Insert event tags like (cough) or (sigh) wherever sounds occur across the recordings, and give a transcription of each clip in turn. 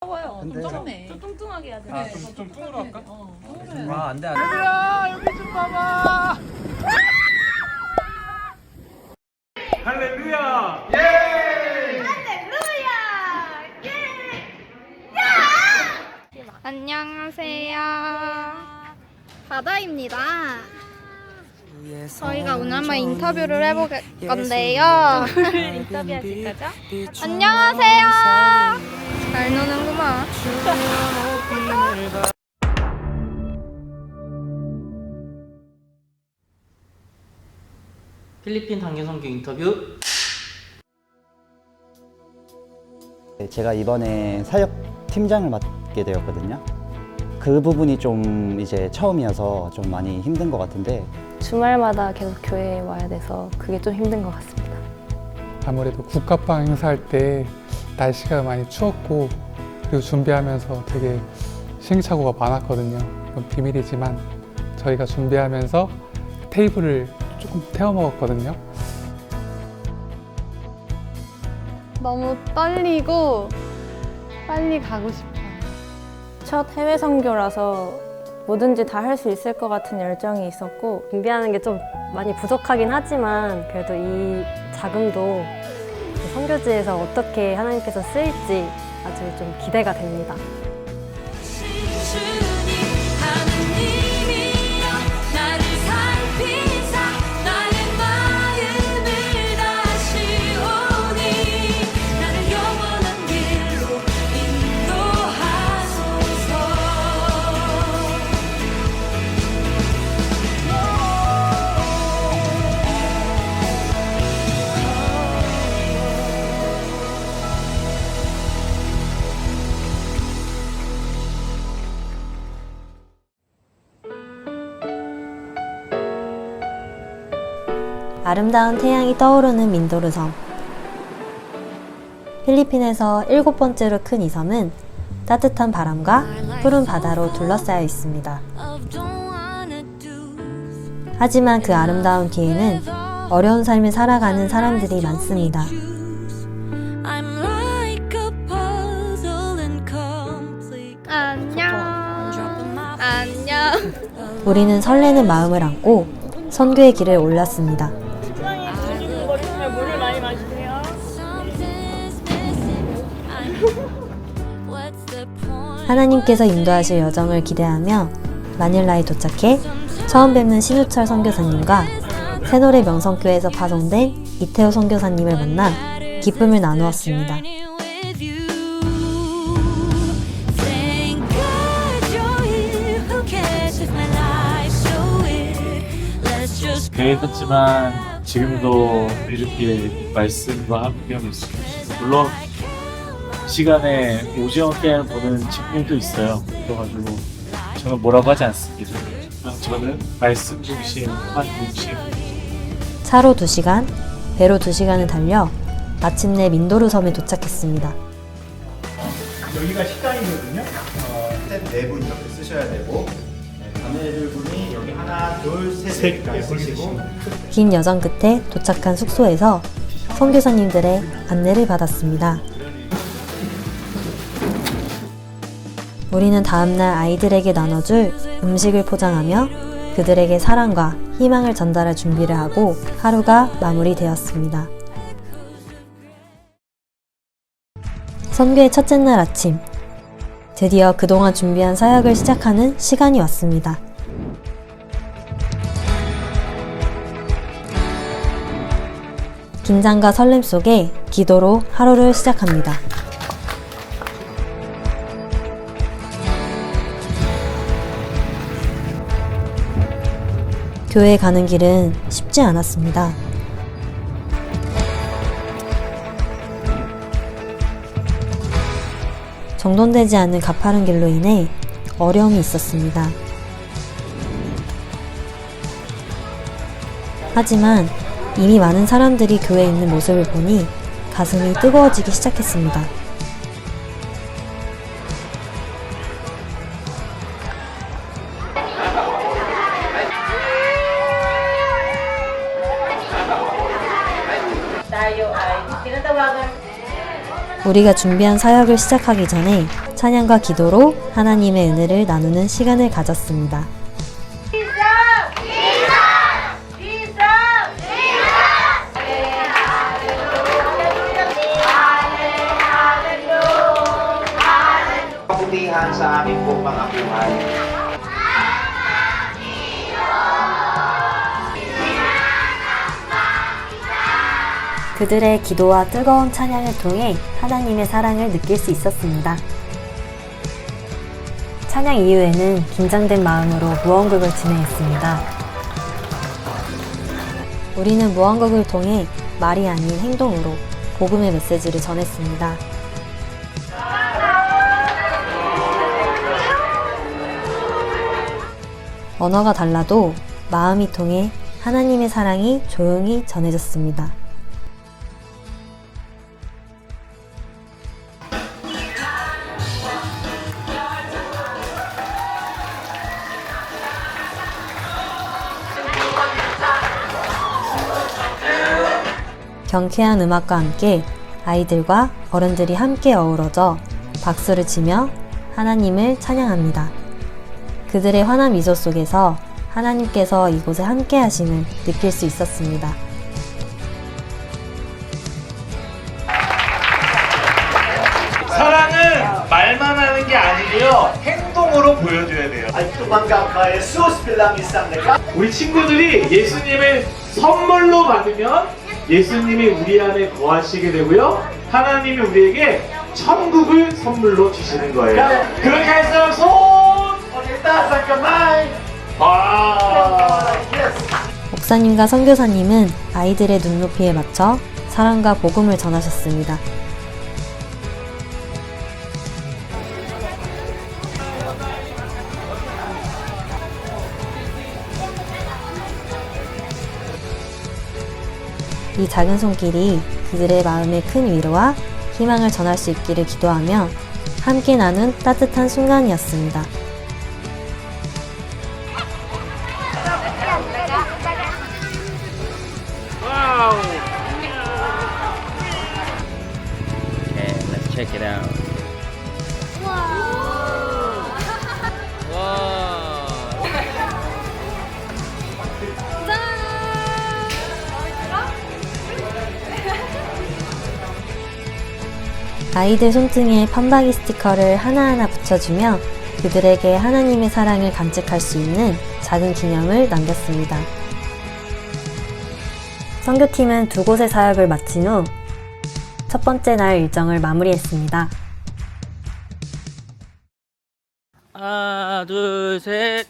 어, 근데- 좀 뚱해. 좀 뚱뚱하게 해야 돼. 아, 좀- 좀 뚱으로 할까? 어. 아, 안 돼, 안 돼. 할렐루야! 안녕하세요. 바다입니다. 저희가 오늘 한번 인터뷰를 해볼 건데요. 인터뷰하실 거죠? 안녕하세요. 잘 노는구만. (laughs) 필리핀 단계선교 인터뷰 네, 제가 이번에 사역 팀장을 맡게 되었거든요. 그 부분이 좀 이제 처음이어서 좀 많이 힘든 것 같은데 주말마다 계속 교회에 와야 돼서 그게 좀 힘든 것 같습니다. 아무래도 국가방 행사할 때 날씨가 많이 추웠고 그리고 준비하면서 되게 시행착오가 많았거든요. 비밀이지만 저희가 준비하면서 테이블을 조금 태워 먹었거든요. 너무 떨리고 빨리 가고 싶어요. 첫 해외 선교라서 뭐든지 다 할 수 있을 것 같은 열정이 있었고 준비하는 게 좀 많이 부족하긴 하지만 그래도 이 자금도 선교지에서 어떻게 하나님께서 쓰일지 아주 좀 기대가 됩니다. 아름다운 태양이 떠오르는 민도르 섬. 필리핀에서 일곱 번째로 큰 이 섬은 따뜻한 바람과 푸른 바다로 둘러싸여 있습니다. 하지만 그 아름다운 뒤에는 어려운 삶을 살아가는 사람들이 많습니다. 안녕. 안녕. 우리는 설레는 마음을 안고 선교의 길을 올랐습니다. 하나님께서 인도하실 여정을 기대하며 마닐라에 도착해 처음 뵙는 신우철 선교사님과 새노래 명성교회에서 파송된 이태호 선교사님을 만나 기쁨을 나누었습니다. 계획했지만 지금도 이렇게 말씀과 있습니다. 물론 시간에 오징어 게임 보는 친구들도 있어요. 그래가지고 저는 뭐라고 하지 않습니다. 저는 말씀 중심, 한 중심, 차로 2시간, 배로 2시간을 달려 마침내 민도르 섬에 도착했습니다. 여기가 식당이거든요. 네분 이렇게 쓰셔야 되고 자매들 분이 여기 하나, 둘, 셋셋 이렇게 쓰시고 긴 여정 끝에 도착한 숙소에서 선교사님들의 안내를 받았습니다. 우리는 다음날 아이들에게 나눠줄 음식을 포장하며 그들에게 사랑과 희망을 전달할 준비를 하고 하루가 마무리되었습니다. 선교의 첫째 날 아침, 드디어 그동안 준비한 사역을 시작하는 시간이 왔습니다. 긴장과 설렘 속에 기도로 하루를 시작합니다. 교회에 가는 길은 쉽지 않았습니다. 정돈되지 않은 가파른 길로 인해 어려움이 있었습니다. 하지만 이미 많은 사람들이 교회에 있는 모습을 보니 가슴이 뜨거워지기 시작했습니다. 우리가 준비한 사역을 시작하기 전에 찬양과 기도로 하나님의 은혜를 나누는 시간을 가졌습니다. kabutihan sa aming pong mga buhay. 그들의 기도와 뜨거운 찬양을 통해 하나님의 사랑을 느낄 수 있었습니다. 찬양 이후에는 긴장된 마음으로 무언극을 진행했습니다. 우리는 무언극을 통해 말이 아닌 행동으로 복음의 메시지를 전했습니다. 언어가 달라도 마음이 통해 하나님의 사랑이 조용히 전해졌습니다. 경쾌한 음악과 함께 아이들과 어른들이 함께 어우러져 박수를 치며 하나님을 찬양합니다. 그들의 환한 미소 속에서 하나님께서 이곳에 함께 하심을 느낄 수 있었습니다. 사랑은 말만 하는 게 아니고요 행동으로 보여줘야 돼요. Ka, Jesus bilang isang nagka. 우리 친구들이 예수님을 선물로 받으면 예수님이 우리 안에 거하시게 되고요. 하나님이 우리에게 천국을 선물로 주시는 거예요. 그렇게 해서 손! Pagkitaas ang kamay. 아! 목사님과 선교사님은 아이들의 눈높이에 맞춰 사랑과 복음을 전하셨습니다. 이 작은 손길이 그들의 마음에 큰 위로와 희망을 전할 수 있기를 기도하며 함께 나눈 따뜻한 순간이었습니다. 아이들 손등에 판박이 스티커를 하나하나 붙여주며 그들에게 하나님의 사랑을 간직할 수 있는 작은 기념을 남겼습니다. 선교팀은 두 곳의 사역을 마친 후 첫 번째 날 일정을 마무리했습니다. 하나, 둘, 셋.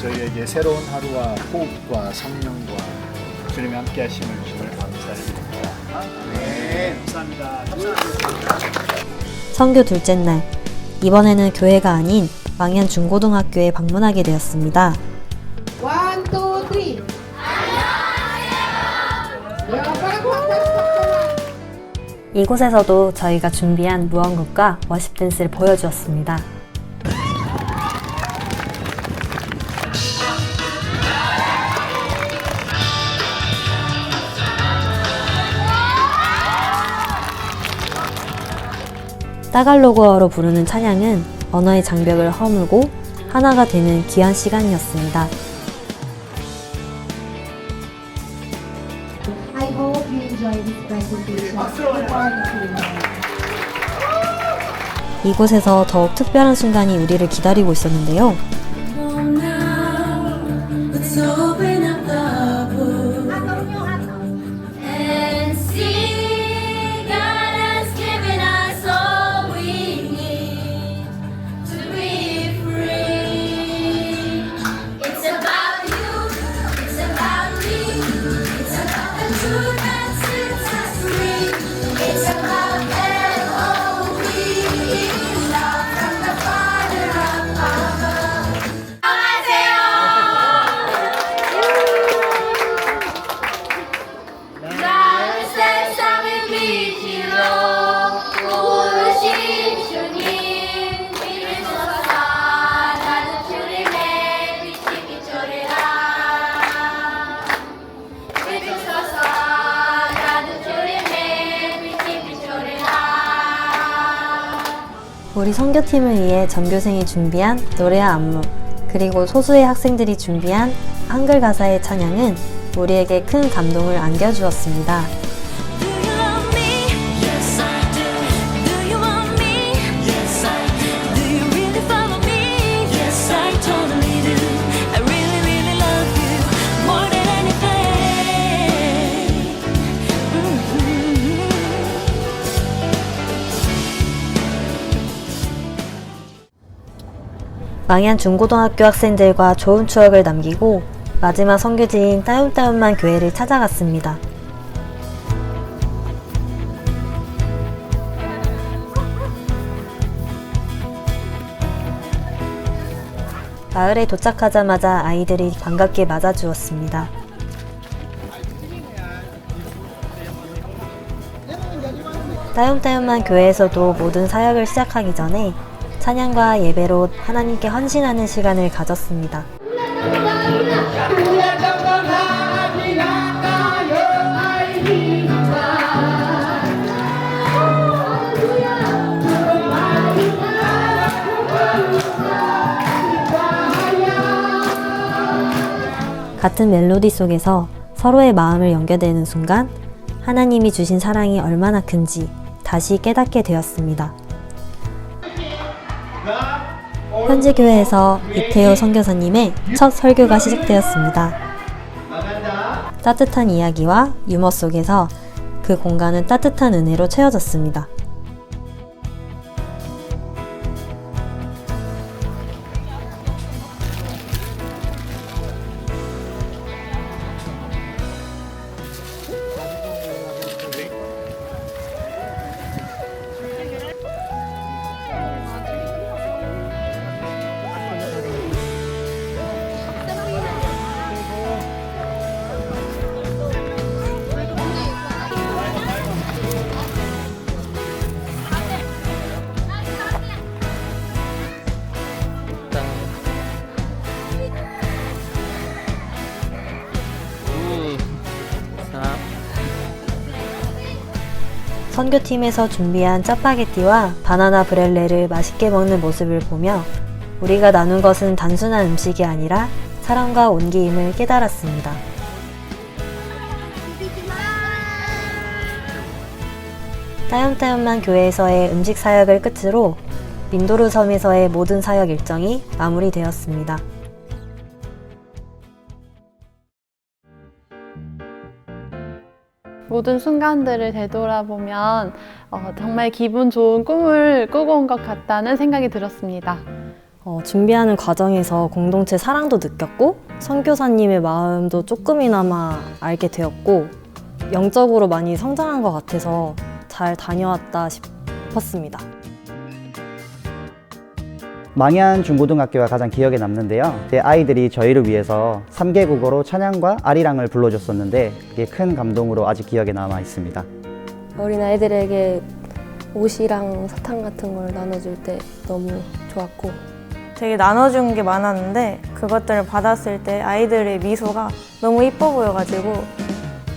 저희에게 새로운 하루와 호흡과 성령과 주님의 함께 하심을 감사드립니다. 네, 감사합니다. 선교 둘째 날, 이번에는 교회가 아닌 망현 중고등학교에 방문하게 되었습니다. One, two, three. 이곳에서도 저희가 준비한 무언극과 워십 댄스를 보여주었습니다. 따갈로그어로 부르는 찬양은 언어의 장벽을 허물고 하나가 되는 귀한 시간이었습니다. 이곳에서 더욱 특별한 순간이 우리를 기다리고 있었는데요. 우리 선교팀을 위해 전교생이 준비한 노래와 안무, 그리고 소수의 학생들이 준비한 한글 가사의 찬양은 우리에게 큰 감동을 안겨주었습니다. 망양 중고등학교 학생들과 좋은 추억을 남기고 마지막 선교지인 따욤따욤만 교회를 찾아갔습니다. 마을에 도착하자마자 아이들이 반갑게 맞아주었습니다. 따욤따욤만 교회에서도 모든 사역을 시작하기 전에 찬양과 예배로 하나님께 헌신하는 시간을 가졌습니다. 같은 멜로디 속에서 서로의 마음을 연결되는 순간 하나님이 주신 사랑이 얼마나 큰지 다시 깨닫게 되었습니다. 현지 교회에서 이태호 선교사님의 첫 설교가 시작되었습니다. 따뜻한 이야기와 유머 속에서 그 공간은 따뜻한 은혜로 채워졌습니다. 선교팀에서 준비한 짜파게티와 바나나 브렐레를 맛있게 먹는 모습을 보며 우리가 나눈 것은 단순한 음식이 아니라 사랑과 온기임을 깨달았습니다. 따욤따욤만 교회에서의 음식 사역을 끝으로 민도르 섬에서의 모든 사역 일정이 마무리되었습니다. 모든 순간들을 되돌아보면 어, 정말 기분 좋은 꿈을 꾸고 온 것 같다는 생각이 들었습니다. 어, 준비하는 과정에서 공동체 사랑도 느꼈고 선교사님의 마음도 조금이나마 알게 되었고 영적으로 많이 성장한 것 같아서 잘 다녀왔다 싶었습니다. 망양 중고등학교가 가장 기억에 남는데요. 제 아이들이 저희를 위해서 3개 국어로 찬양과 아리랑을 불러줬었는데 그게 큰 감동으로 아직 기억에 남아 있습니다. 어린 아이들에게 옷이랑 사탕 같은 걸 나눠줄 때 너무 좋았고 되게 나눠준 게 많았는데 그것들을 받았을 때 아이들의 미소가 너무 이뻐 보여가지고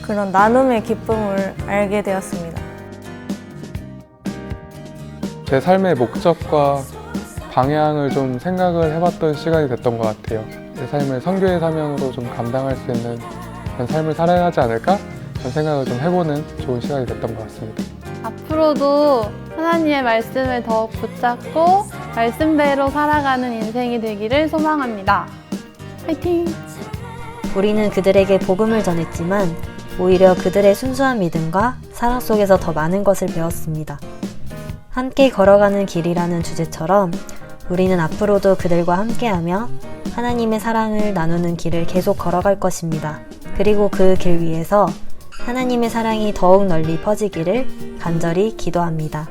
그런 나눔의 기쁨을 알게 되었습니다. 제 삶의 목적과 방향을 좀 생각을 해봤던 시간이 됐던 것 같아요. 내 삶을 선교의 사명으로 좀 감당할 수 있는 그런 삶을 살아야 하지 않을까? 그런 생각을 좀 해보는 좋은 시간이 됐던 것 같습니다. 앞으로도 하나님의 말씀을 더욱 붙잡고 말씀대로 살아가는 인생이 되기를 소망합니다. 화이팅! 우리는 그들에게 복음을 전했지만 오히려 그들의 순수한 믿음과 사랑 속에서 더 많은 것을 배웠습니다. 함께 걸어가는 길이라는 주제처럼 우리는 앞으로도 그들과 함께하며 하나님의 사랑을 나누는 길을 계속 걸어갈 것입니다. 그리고 그 길 위에서 하나님의 사랑이 더욱 널리 퍼지기를 간절히 기도합니다.